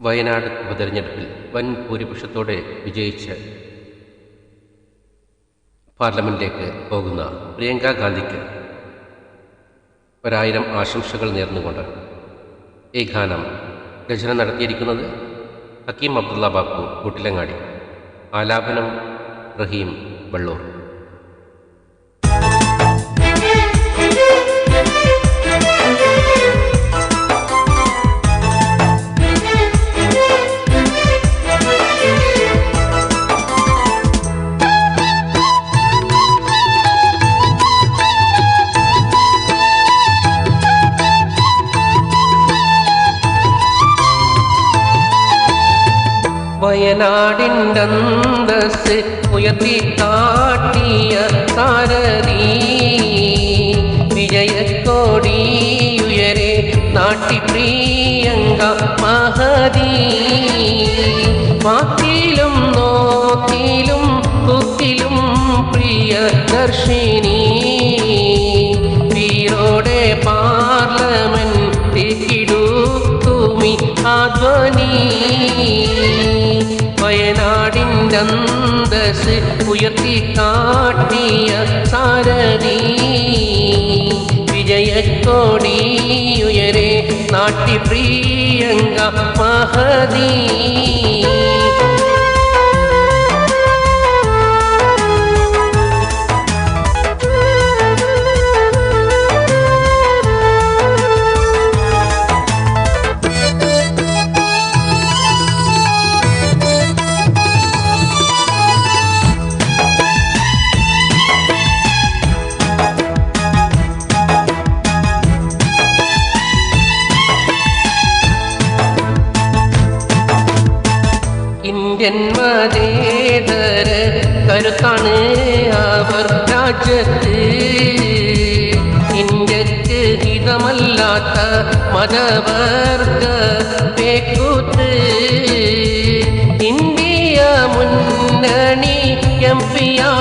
വയനാട് ഉപതെരഞ്ഞെടുപ്പിൽ വൻ ഭൂരിപക്ഷത്തോടെ വിജയിച്ച് പാർലമെന്റിലേക്ക് പോകുന്ന പ്രിയങ്ക ഗാന്ധിക്ക് ഒരായിരം ആശംസകൾ നേർന്നുകൊണ്ട് ഈ ഗാനം രചന നടത്തിയിരിക്കുന്നത് ഹക്കീം അബ്ദുള്ള ബാപ്പു കൂട്ടിലങ്ങാടി ആലാപനം റഹീം വള്ളൂർ. വയനാടിന്റന്തസ് ഉയർത്തി കാട്ടിയ വിജയക്കോടിയുയരെ നാട്ടി പ്രിയങ്ക മഹതി. വാക്കിലും നോക്കിലും കുക്കിലും പ്രിയ ദർശിനി വീരോടെ പാർലമെന്റ് കിടൂത്തുമി ആധ്വനി. വയനാടിന്റെ അന്തസ് ഉയർത്തി കാട്ടിയ സാരഥി വിജയക്കോടിയുയരെ നാട്ടി പ്രിയങ്ക മതേതര കരുത്താണ് അവർ രാജ്യത്ത്. ഇന്ത്യയ്ക്ക് ഹിതമല്ലാത്ത മതവർഗ പേക്കൂത്ത് ഇന്ത്യ മുന്നണി എം പിയായി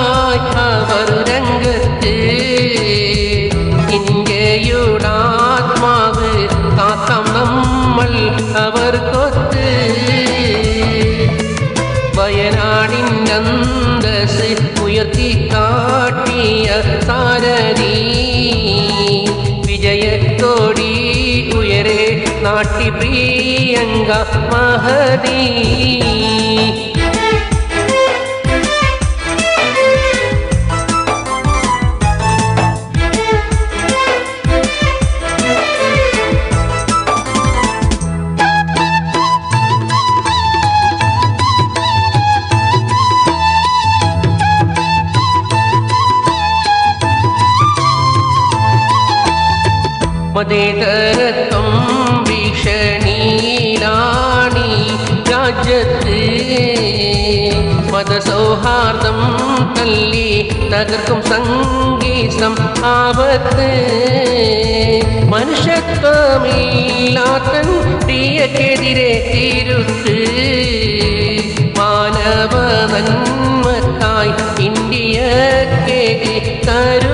നാട്ടി പ്രിയങ്ക മഹതി മതേതരത്വം ഭീഷണിയിലാണി രാജ്യത്ത്. മതസൗഹാർദ്ദം തല്ലി തകർക്കും സംഗീതം ആപത്ത്. മനുഷ്യത്വമില്ലാത്തൻ തീയക്കെതിരെ തിരുത്ത്. മാനവ നന്മക്കായി ഇന്ത്യയ്ക്ക് കരുത്ത്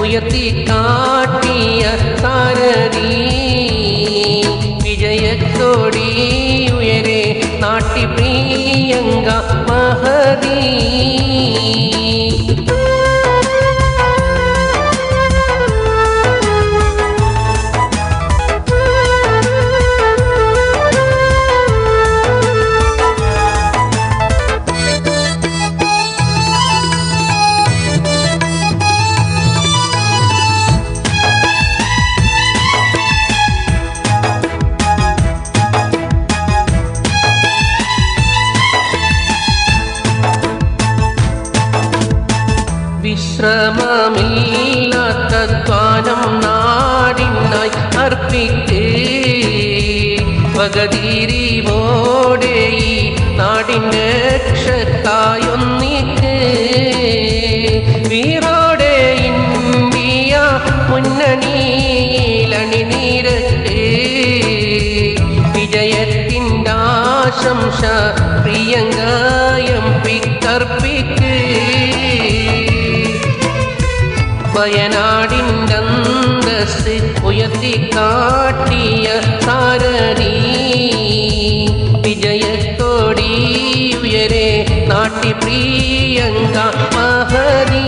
ഉയർത്തി കാട്ടിയ സാരഥി. വിജയത്തോടി ഉയരെ നാട്ടി പ്രിയങ്ക മഹതി വിശ്രമമില്ലാത്ത ധ്വാനം നാടിനായി അർപ്പിക്ക് വകതിരിവോടെ നാടിന്റെ രക്ഷക്കായൊന്നിക്ക് പ്രിയങ്കായം പിക്കർപ്പിക്ക് വയനാടിന്റന്തസ് ഉയർത്തിക്കാട്ടിയ സാരരീ വിജയത്തോടി ഉയരെ നാട്ടിപ്രിയങ്ക മഹരീ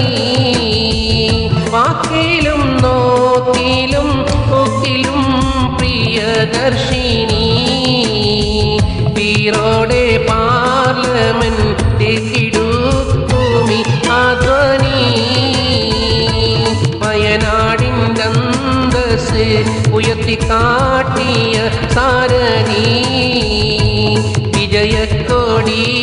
വാക്കിലും നോക്കിലും ഒക്കിലും പ്രിയദർശിനി. വീറോടെ மனசு உயர்த்தி காட்டிய சாரணி. விஜய கொடி